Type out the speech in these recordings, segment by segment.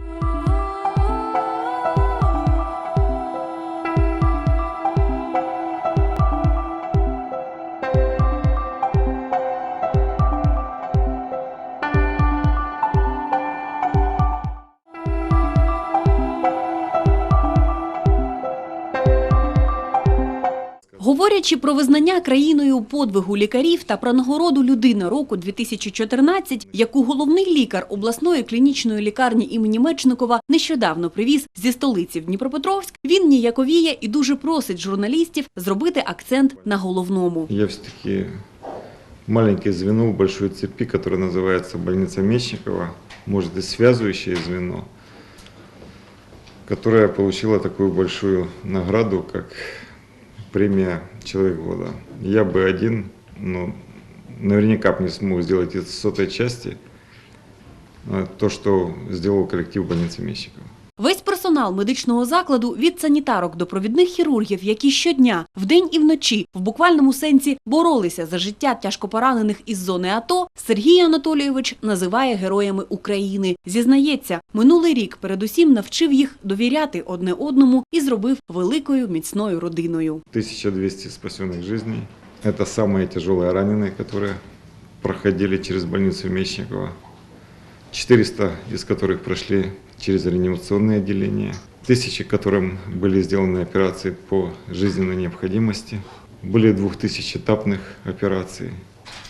Oh. Говорячи про визнання країною подвигу лікарів та про нагороду людина року 2014, яку головний лікар обласної клінічної лікарні імені Мечникова нещодавно привіз зі столиці в Дніпропетровськ, він ніяковіє і дуже просить журналістів зробити акцент на головному. Я все-таки маленькое звено в большой цепи, которое называется больница Мечникова, может и связывающее звено, которое получило такую большую награду, как премия «Человек года». Я бы один, ну, наверняка бы не смог сделать из сотой части э, то, что сделал коллектив больницы Мечникова. Весь персонал медичного закладу від санітарок до провідних хірургів, які щодня, вдень і вночі, в буквальному сенсі боролися за життя тяжкопоранених із зони АТО, Сергій Анатолійович називає героями України. Зізнається, минулий рік передусім навчив їх довіряти одне одному і зробив великою міцною родиною. 1200 спасенных жизней. Это самые тяжелые раненые, которые проходили через больницу Мечникова. 400 из которых прошли через реанимационные отделения. Тысячи, которым были сделаны операции по жизненной необходимости. Более 2000 этапных операций.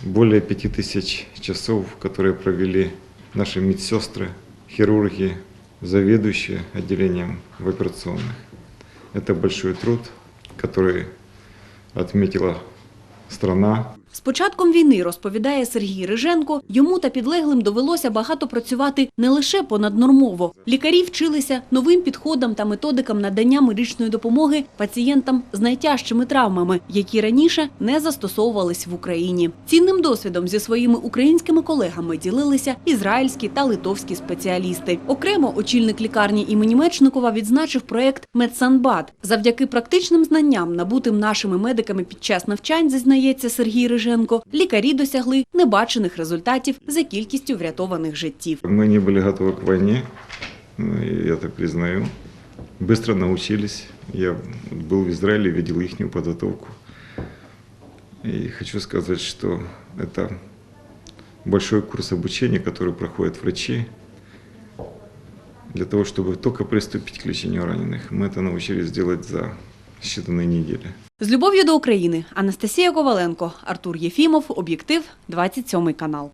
Более 5000 часов, которые провели наши медсестры, хирурги, заведующие отделением в операционных. Это большой труд, который отметила страна. З початком війни, розповідає Сергій Риженко, йому та підлеглим довелося багато працювати не лише понаднормово. Лікарі вчилися новим підходам та методикам надання медичної допомоги пацієнтам з найтяжчими травмами, які раніше не застосовувались в Україні. Цінним досвідом зі своїми українськими колегами ділилися ізраїльські та литовські спеціалісти. Окремо очільник лікарні імені Мечникова відзначив проект Медсанбат. Завдяки практичним знанням, набутим нашими медиками під час навчань, зізнається Сергій Риженко, лікарі досягли небачених результатів за кількістю врятованих життів. Мы не были готовы к войне, ну, и я это признаю. Быстро научились. Я был в Израиле, видел их подготовку. И хочу сказать, что это большой курс обучения, который проходят врачи. Для того, чтобы только приступить к лечению раненых, мы это научились делать за считанные недели. З любов'ю до України Анастасія Коваленко, Артур Єфімов, Об'єктив, 27 канал.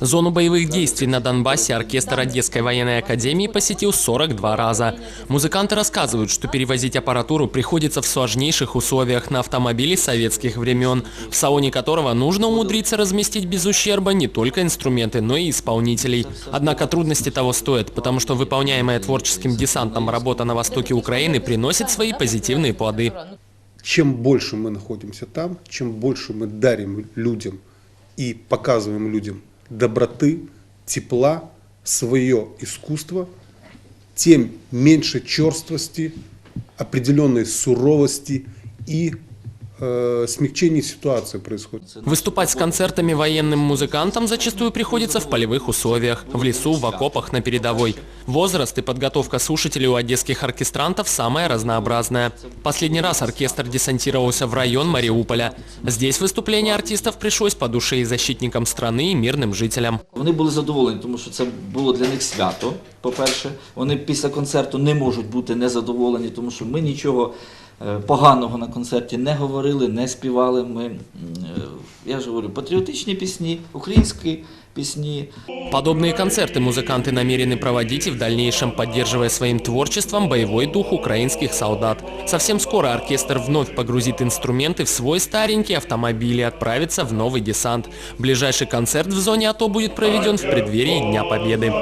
Зону боевых действий на Донбассе оркестр Одесской военной академии посетил 42 раза. Музыканты рассказывают, что перевозить аппаратуру приходится в сложнейших условиях на автомобиле советских времен, в салоне которого нужно умудриться разместить без ущерба не только инструменты, но и исполнителей. Однако трудности того стоят, потому что выполняемая творческим десантом работа на востоке Украины приносит свои позитивные плоды. чем больше мы находимся там, чем больше мы дарим людям и показываем людям доброты, тепла, свое искусство, тем меньше черствости, определенной суровости и э, смягчения ситуации происходит. Выступать с концертами военным музыкантам зачастую приходится в полевых условиях, в лесу, в окопах, на передовой. Возраст и подготовка слушателей у одесских оркестрантов самая разнообразная. Последний раз оркестр десантировался в район Мариуполя. Здесь выступление артистов пришлось по душе и защитникам страны, и мирным жителям. Вони були задоволені, тому що це було для них свято. По-перше, вони після концерту не можуть бути незадоволені, тому що ми нічого е, поганого на концерті не говорили, не співали. Ми, м, е, я ж говорю, патріотичні пісні, українські пісні. Подобные концерты музыканты намерены проводить и в дальнейшем, поддерживая своим творчеством боевой дух украинских солдат. Совсем скоро оркестр вновь погрузит инструменты в свой старенький автомобиль и отправится в новый десант. Ближайший концерт в зоне АТО будет проведен в преддверии Дня Победы.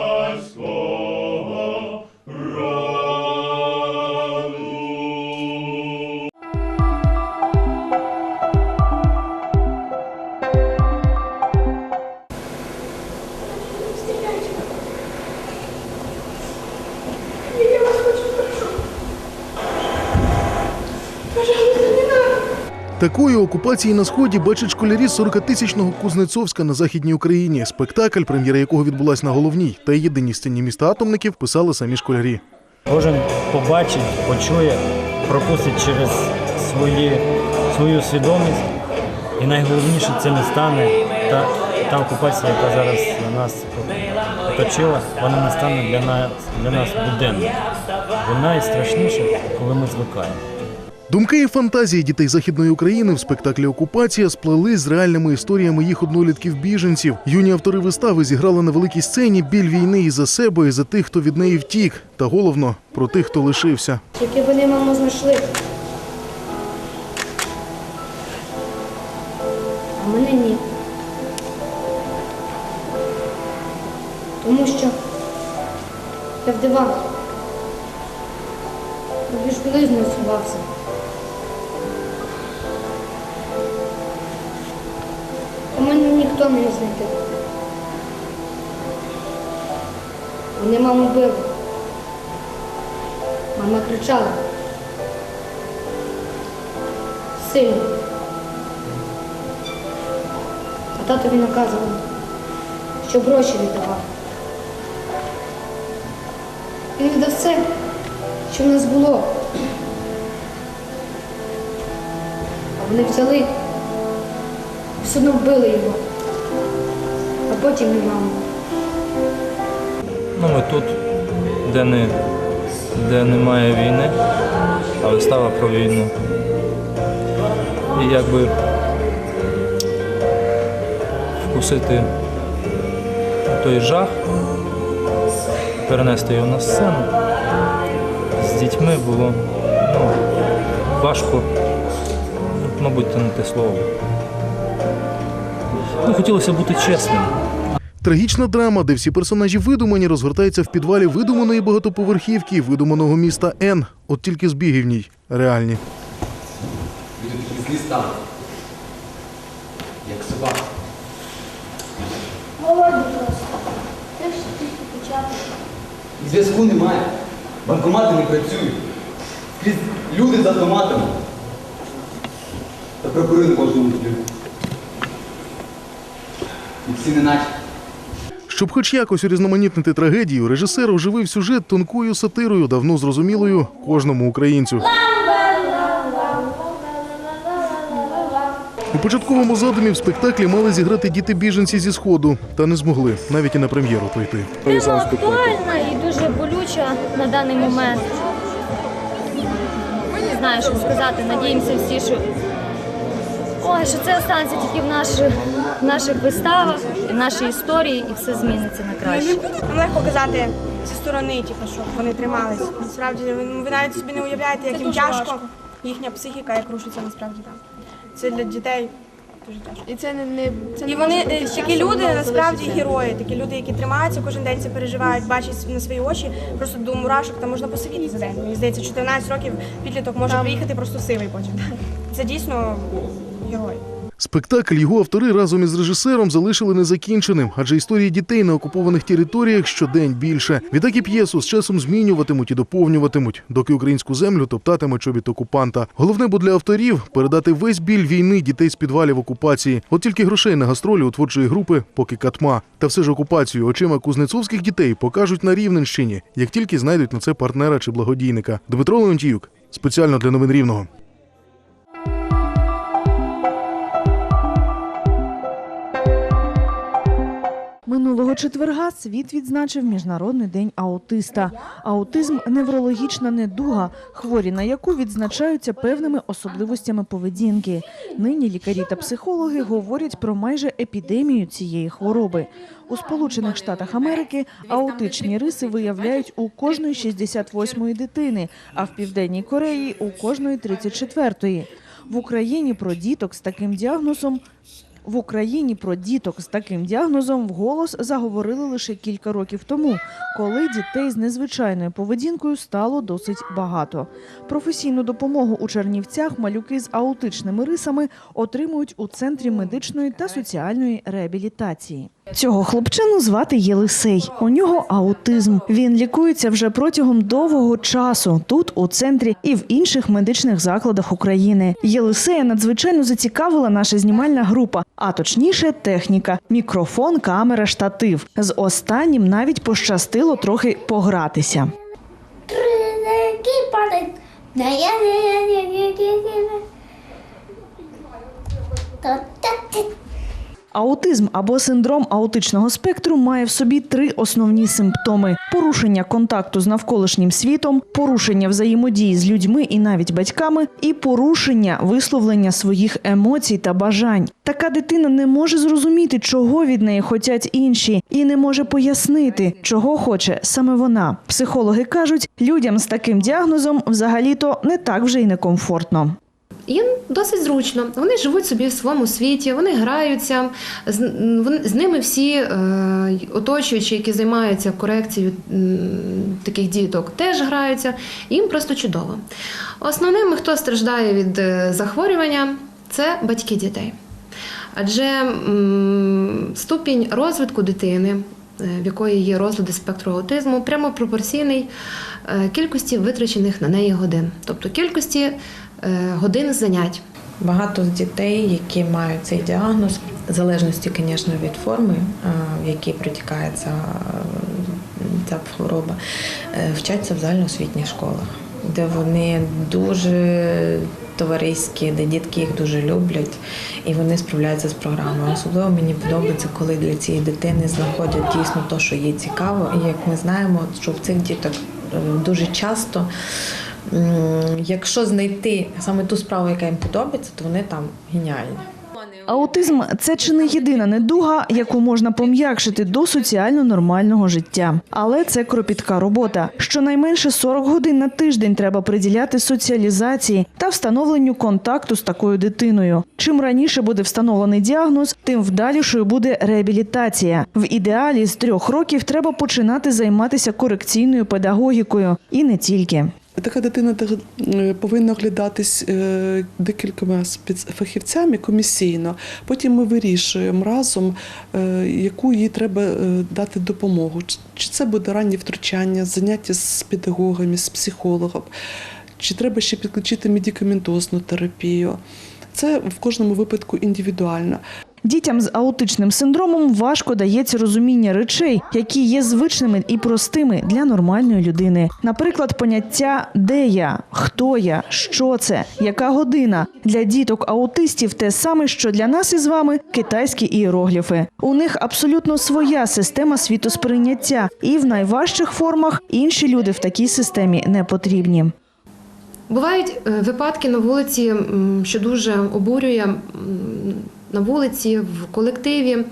Такої окупації на сході бачать школярі з 40-тисячного Кузнецовська на західній Україні. Спектакль, прем'єра якого відбулась на головній та єдиній сцені міста атомників, писали самі школярі. Кожен побачить, почує, пропустить через свої, свою свідомість. І найголовніше це не стане та, та окупація, яка зараз на нас оточила, вона не стане для нас, для нас буденною. Вона найстрашніша, коли ми звикаємо. Думки і фантазії дітей західної України в спектаклі Окупація сплелись з реальними історіями їх однолітків-біженців. Юні автори вистави зіграли на великій сцені біль війни і за себе, і за тих, хто від неї втік, та головно про тих, хто лишився. Тільки вони маму знайшли. А мене ні. Тому що я в диван. Більш білизною сховався. А мене ніхто не знайти. Вони маму били. Мама кричала. Сильно. А татові наказував, щоб гроші віддавав. Він віддав все, що в нас було. А вони взяли все одно вбили його. А потім і маму. Ну, ми тут, де, не, де немає війни, а вистава про війну. І якби вкусити той жах, перенести його на сцену. З дітьми було ну, важко, мабуть, не те слово. Ну, хотілося бути чесним. Трагічна драма, де всі персонажі видумані, розгортається в підвалі видуманої багатоповерхівки, видуманого міста Н. От тільки збіги в ній реальні. Голодні просто. Ти ж тільки почати. Зв'язку немає. Банкомати не працюють. Люди з автоматами. Та прокурори не можуть бути. І всі неначе. Щоб хоч якось урізноманітнити трагедію, режисер оживив сюжет тонкою сатирою, давно зрозумілою кожному українцю. У початковому задумі в спектаклі мали зіграти діти-біженці зі сходу, та не змогли навіть і на прем'єру прийти. Тема актуальна і дуже болюча на даний момент. Не знаю, що сказати. Надіємося всі, що, Ой, що це останеться тільки в наших, в наших виставах, в нашій історії, і все зміниться на краще. Легко казати зі сторони, типу, що вони тримались. Насправді ви ви навіть собі не уявляєте, як їм тяжко. Їхня психіка як рушиться насправді там. Це для дітей дуже тяжко. І це не, не це І вони е, такі люди насправді герої, такі люди, які тримаються кожен день це переживають, бачать на свої очі, просто до мурашок там можна посивіти за день. Мені здається, 14 років підліток може приїхати просто сивий потім. Це дійсно герой. Спектакль його автори разом із режисером залишили незакінченим, адже історії дітей на окупованих територіях щодень більше. Відтак і п'єсу з часом змінюватимуть і доповнюватимуть, доки українську землю топтатиме чобіт окупанта. Головне бо для авторів передати весь біль війни дітей з підвалів окупації. От тільки грошей на гастролі у творчої групи поки катма. Та все ж окупацію очима кузнецовських дітей покажуть на Рівненщині, як тільки знайдуть на це партнера чи благодійника. Дмитро Леонтіюк спеціально для новин Рівного. Минулого четверга світ відзначив Міжнародний день аутиста. Аутизм неврологічна недуга, хворі на яку відзначаються певними особливостями поведінки. Нині лікарі та психологи говорять про майже епідемію цієї хвороби. У Сполучених Штатах Америки аутичні риси виявляють у кожної 68-ї дитини, а в Південній Кореї у кожної 34-ї. В Україні про діток з таким діагнозом в Україні про діток з таким діагнозом вголос заговорили лише кілька років тому, коли дітей з незвичайною поведінкою стало досить багато. Професійну допомогу у Чернівцях малюки з аутичними рисами отримують у центрі медичної та соціальної реабілітації. Цього хлопчину звати Єлисей. У нього аутизм. Він лікується вже протягом довгого часу тут, у центрі і в інших медичних закладах України. Єлисея надзвичайно зацікавила наша знімальна група, а точніше, техніка: мікрофон, камера, штатив. З останнім навіть пощастило трохи погратися. Аутизм або синдром аутичного спектру має в собі три основні симптоми: порушення контакту з навколишнім світом, порушення взаємодії з людьми і навіть батьками, і порушення висловлення своїх емоцій та бажань. Така дитина не може зрозуміти, чого від неї хочуть інші, і не може пояснити, чого хоче саме вона. Психологи кажуть, людям з таким діагнозом взагалі-то не так вже й некомфортно. Їм досить зручно. Вони живуть собі в своєму світі, вони граються. З, ними всі е, оточуючі, які займаються корекцією таких діток, теж граються. Їм просто чудово. Основними, хто страждає від е, захворювання, це батьки дітей. Адже ступінь розвитку дитини, е, в якої є розлади спектру аутизму, прямо пропорційний кількості витрачених на неї годин, тобто кількості годин занять. Багато з дітей, які мають цей діагноз, в залежності, звісно, від форми, е, в якій протікає ця, хвороба, е, вчаться в загальноосвітніх школах, де вони дуже товариські, де дітки їх дуже люблять і вони справляються з програмою. Особливо мені подобається, коли для цієї дитини знаходять дійсно те, що їй цікаво. І як ми знаємо, що в цих діток е, дуже часто. Якщо знайти саме ту справу, яка їм подобається, то вони там геніальні. Аутизм це чи не єдина недуга, яку можна пом'якшити до соціально нормального життя. Але це кропітка робота. Щонайменше 40 годин на тиждень треба приділяти соціалізації та встановленню контакту з такою дитиною. Чим раніше буде встановлений діагноз, тим вдалішою буде реабілітація. В ідеалі з трьох років треба починати займатися корекційною педагогікою і не тільки. Така дитина е, повинна оглядатись е, декількома спецфахівцями комісійно. Потім ми вирішуємо разом, е, яку їй треба дати допомогу. Чи це буде раннє втручання, заняття з педагогами, з психологом, чи треба ще підключити медикаментозну терапію. Це в кожному випадку індивідуально. Дітям з аутичним синдромом важко дається розуміння речей, які є звичними і простими для нормальної людини. Наприклад, поняття де я, хто я, що це, яка година. Для діток аутистів те саме, що для нас із вами китайські іерогліфи. У них абсолютно своя система світосприйняття, і в найважчих формах інші люди в такій системі не потрібні. Бувають е, випадки на вулиці, що дуже обурює на вулиці, в колективі, е,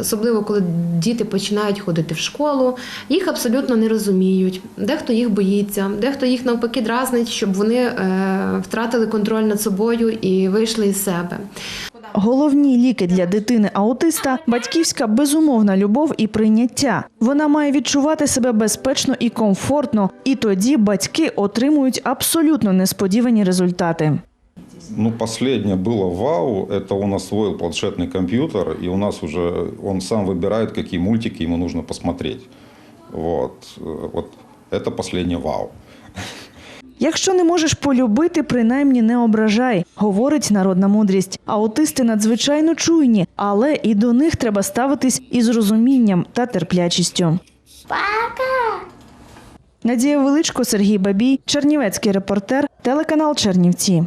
особливо коли діти починають ходити в школу, їх абсолютно не розуміють. Дехто їх боїться, дехто їх навпаки дразнить, щоб вони е, втратили контроль над собою і вийшли із себе. Головні ліки для дитини аутиста батьківська безумовна любов і прийняття. Вона має відчувати себе безпечно і комфортно, і тоді батьки отримують абсолютно несподівані результати. Ну, последнее было вау, это он освоил планшетный компьютер, и у нас уже он сам выбирает, какие мультики ему нужно посмотреть. Вот, Э, вот это последнее вау. Якщо не можеш полюбити, принаймні не ображай, говорить народна мудрість. Аутисти надзвичайно чуйні, але і до них треба ставитись із розумінням та терплячістю. Надія Величко, Сергій Бабій, Чернівецький репортер, телеканал Чернівці.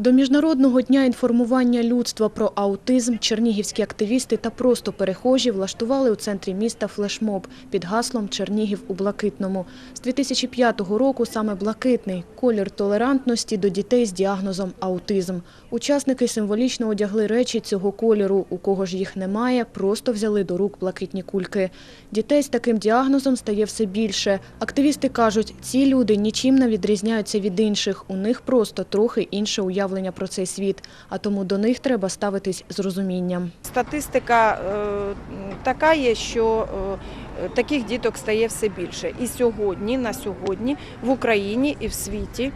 До міжнародного дня інформування людства про аутизм чернігівські активісти та просто перехожі влаштували у центрі міста флешмоб під гаслом Чернігів у блакитному. З 2005 року саме блакитний колір толерантності до дітей з діагнозом аутизм. Учасники символічно одягли речі цього кольору. У кого ж їх немає, просто взяли до рук блакитні кульки. Дітей з таким діагнозом стає все більше. Активісти кажуть, ці люди нічим не відрізняються від інших. У них просто трохи інше уявлення про цей світ, а тому до них треба ставитись з розумінням. Статистика е, така є, що е, таких діток стає все більше. І сьогодні, на сьогодні, в Україні і в світі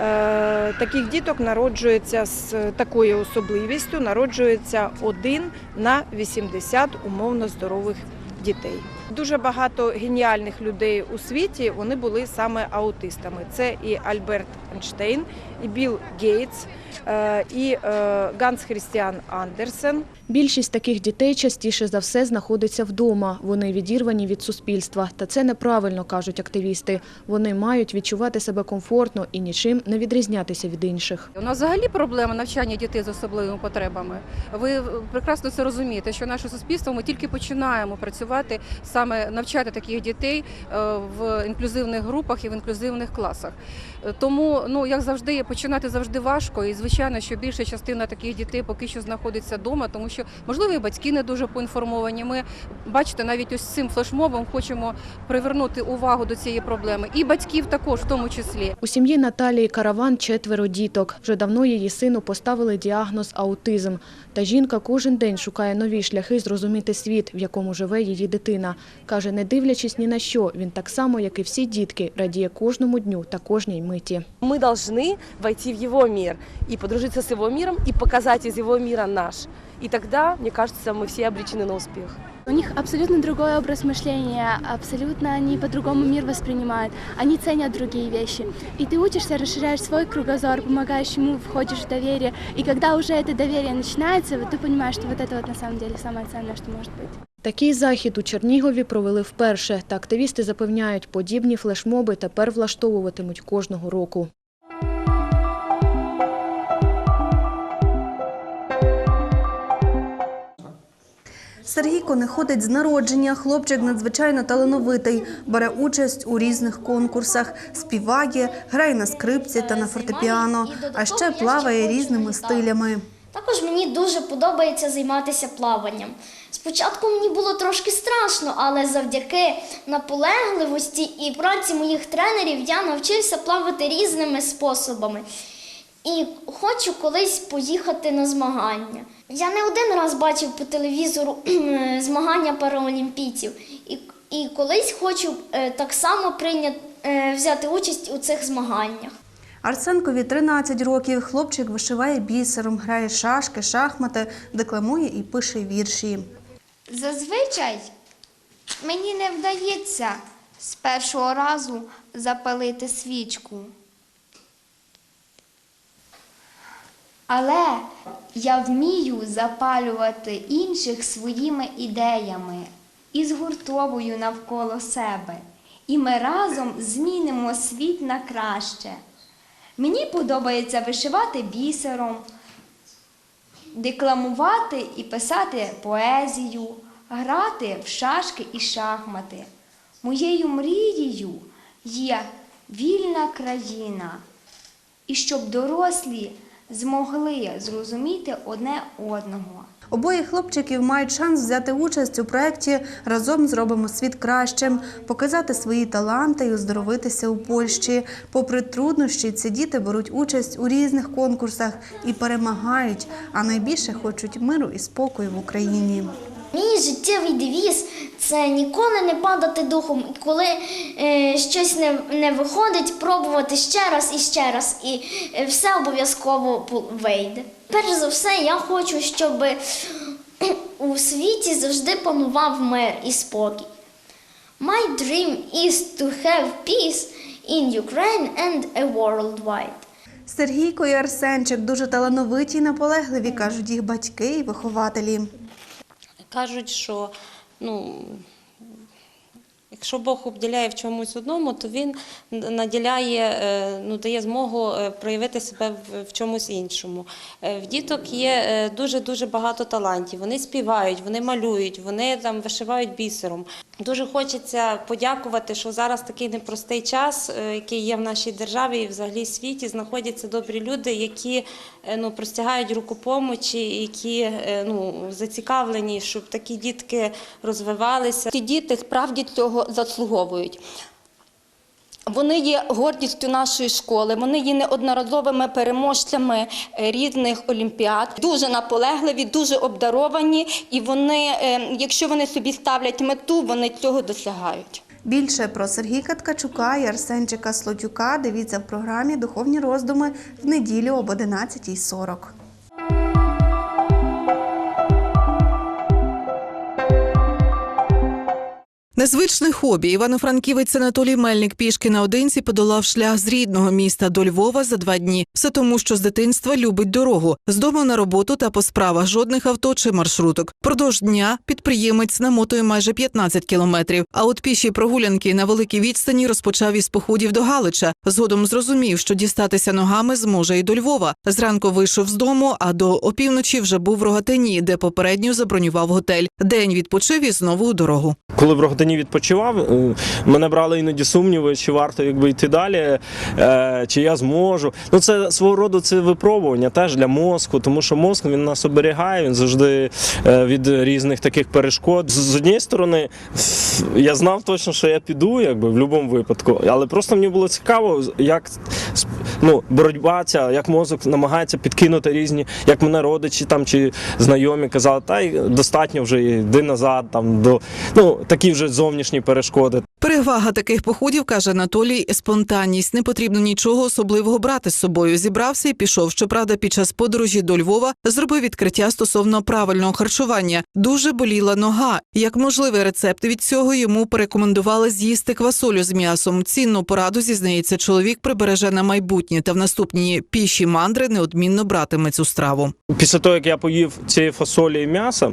Е, Таких діток народжується з такою особливістю, народжується один на 80 умовно здорових дітей. Дуже багато геніальних людей у світі вони були саме аутистами. Це і Альберт Ейнштейн, і Білл Гейтс, е, і е, Ганс Хрістіан Андерсен. Більшість таких дітей частіше за все знаходиться вдома. Вони відірвані від суспільства. Та це неправильно, кажуть активісти. Вони мають відчувати себе комфортно і нічим не відрізнятися від інших. У нас взагалі проблема навчання дітей з особливими потребами. Ви прекрасно це розумієте, що наше суспільство ми тільки починаємо працювати саме навчати таких дітей е, в інклюзивних групах і в інклюзивних класах. Е, Тому, ну як завжди, починати завжди важко, і звичайно, що більша частина таких дітей поки що знаходиться вдома, тому що можливо і батьки не дуже поінформовані. Ми бачите, навіть ось цим флешмобом хочемо привернути увагу до цієї проблеми, і батьків також в тому числі. У сім'ї Наталії Караван четверо діток. Вже давно її сину поставили діагноз аутизм. Та жінка кожен день шукає нові шляхи зрозуміти світ, в якому живе її дитина. Каже, не дивлячись ні на що, він так само, як і всі дітки, радіє кожному дню та кожній миті. Мы должны войти в его мир и подружиться с его миром и показать из его мира наш. И тогда, мне кажется, мы все обречены на успех. У них абсолютно другой образ мышления, абсолютно они по-другому мир воспринимают, они ценят другие вещи. И ты учишься, расширяешь свой кругозор, помогаешь ему, входишь в доверие. И когда уже это доверие начинается, вот ты понимаешь, что вот это вот на самом деле самое ценное, что может быть. Такий захід у Чернігові провели вперше, та активісти запевняють, подібні флешмоби тепер влаштовуватимуть кожного року. Сергійко не ходить з народження. Хлопчик надзвичайно талановитий, бере участь у різних конкурсах, співає, грає на скрипці та на фортепіано, а ще плаває різними стилями. Також мені дуже подобається займатися плаванням. Спочатку мені було трошки страшно, але завдяки наполегливості і праці моїх тренерів я навчився плавати різними способами. І хочу колись поїхати на змагання. Я не один раз бачив по телевізору змагання параолімпійців. І, і колись хочу е, так само прийняти, е, взяти участь у цих змаганнях. Арсенкові 13 років. Хлопчик вишиває бісером, грає шашки, шахмати, декламує і пише вірші. Зазвичай мені не вдається з першого разу запалити свічку. Але я вмію запалювати інших своїми ідеями і згуртовую навколо себе. І ми разом змінимо світ на краще. Мені подобається вишивати бісером, декламувати і писати поезію, грати в шашки і шахмати. Моєю мрією є вільна країна, і щоб дорослі змогли зрозуміти одне одного. Обоє хлопчиків мають шанс взяти участь у проєкті Разом зробимо світ кращим, показати свої таланти і оздоровитися у Польщі. Попри труднощі, ці діти беруть участь у різних конкурсах і перемагають, а найбільше хочуть миру і спокою в Україні. Мій життєвий девіз це ніколи не падати духом, коли е, щось не, не виходить, пробувати ще раз і ще раз, і е, все обов'язково вийде. Перш за все, я хочу, щоб у світі завжди панував мир і спокій. My dream is to have peace in Ukraine and a worldwide. Сергійко і Арсенчик дуже талановиті і наполегливі, кажуть їх батьки і вихователі. Кажуть, що ну, якщо Бог обділяє в чомусь одному, то він наділяє, е, ну, дає змогу е, проявити себе в- чомусь іншому. Е, В діток є е, дуже-дуже багато талантів. Вони співають, вони малюють, вони там вишивають бісером. Дуже хочеться подякувати, що зараз такий непростий час, який є в нашій державі і взагалі світі, знаходяться добрі люди, які ну, простягають руку помочі, які ну, зацікавлені, щоб такі дітки розвивалися. Ці діти справді цього заслуговують. Вони є гордістю нашої школи, вони є неодноразовими переможцями е, різних олімпіад, дуже наполегливі, дуже обдаровані, і вони, е, якщо вони собі ставлять мету, вони цього досягають. Більше про Сергія Ткачука і Арсенчика Слотюка дивіться в програмі Духовні роздуми в неділю об 11.40. Незвичне хобі. Івано-Франківець Анатолій Мельник пішки наодинці подолав шлях з рідного міста до Львова за два дні. Все тому, що з дитинства любить дорогу. З дому на роботу та по справах жодних авто чи маршруток. Продовж дня підприємець намотує майже 15 кілометрів. А от піші прогулянки на великій відстані розпочав із походів до Галича. Згодом зрозумів, що дістатися ногами зможе і до Львова. Зранку вийшов з дому, а до опівночі вже був в Рогатині, де попередньо забронював готель. День відпочив і знову у дорогу. Коли в Рогатині відпочивав, е, мене брали іноді сумніви, чи варто якби йти далі, е, чи я зможу. Ну це свого роду це випробування теж для мозку, тому що мозк він нас оберігає, він завжди е, від різних таких перешкод. З однієї сторони, я знав точно, що я піду, якби в будь-якому випадку, але просто мені було цікаво, як ну, боротьба ця, як мозок намагається підкинути різні, як мене родичі там чи знайомі казали, та й достатньо вже йди назад, там до ну такі вже зовнішні перешкоди. Перевага таких походів, каже Анатолій, спонтанність. Не потрібно нічого особливого брати з собою. Зібрався і пішов. Щоправда, під час подорожі до Львова зробив відкриття стосовно правильного харчування. Дуже боліла нога. Як можливий рецепт від цього йому порекомендували з'їсти квасолю з м'ясом. Цінну пораду зізнається чоловік прибереже на майбутнє та в наступні піші мандри неодмінно братиме цю страву. Після того, як я поїв цієї фасолі і м'яса.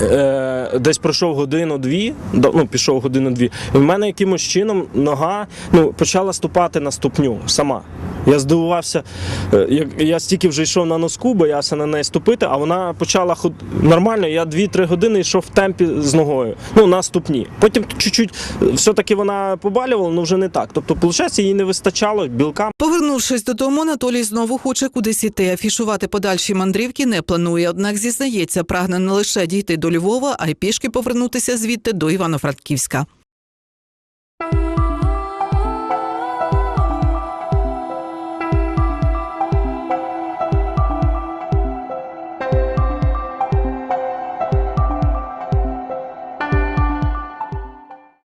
Е, десь пройшов годину-дві, ну пішов годину-дві, і в мене якимось чином нога ну, почала ступати на ступню сама. Я здивувався, е, як я стільки вже йшов на носку, боявся на неї ступити, а вона почала ход... нормально. Я 2-3 години йшов в темпі з ногою, ну на ступні. Потім чуть-чуть е, все-таки вона побалювала, але вже не так. Тобто, виходить, їй не вистачало білка. Повернувшись додому, Анатолій знову хоче кудись іти. Афішувати подальші мандрівки не планує. Однак зізнається, прагне не лише дійти до Львова, а й пішки повернутися звідти до Івано-Франківська.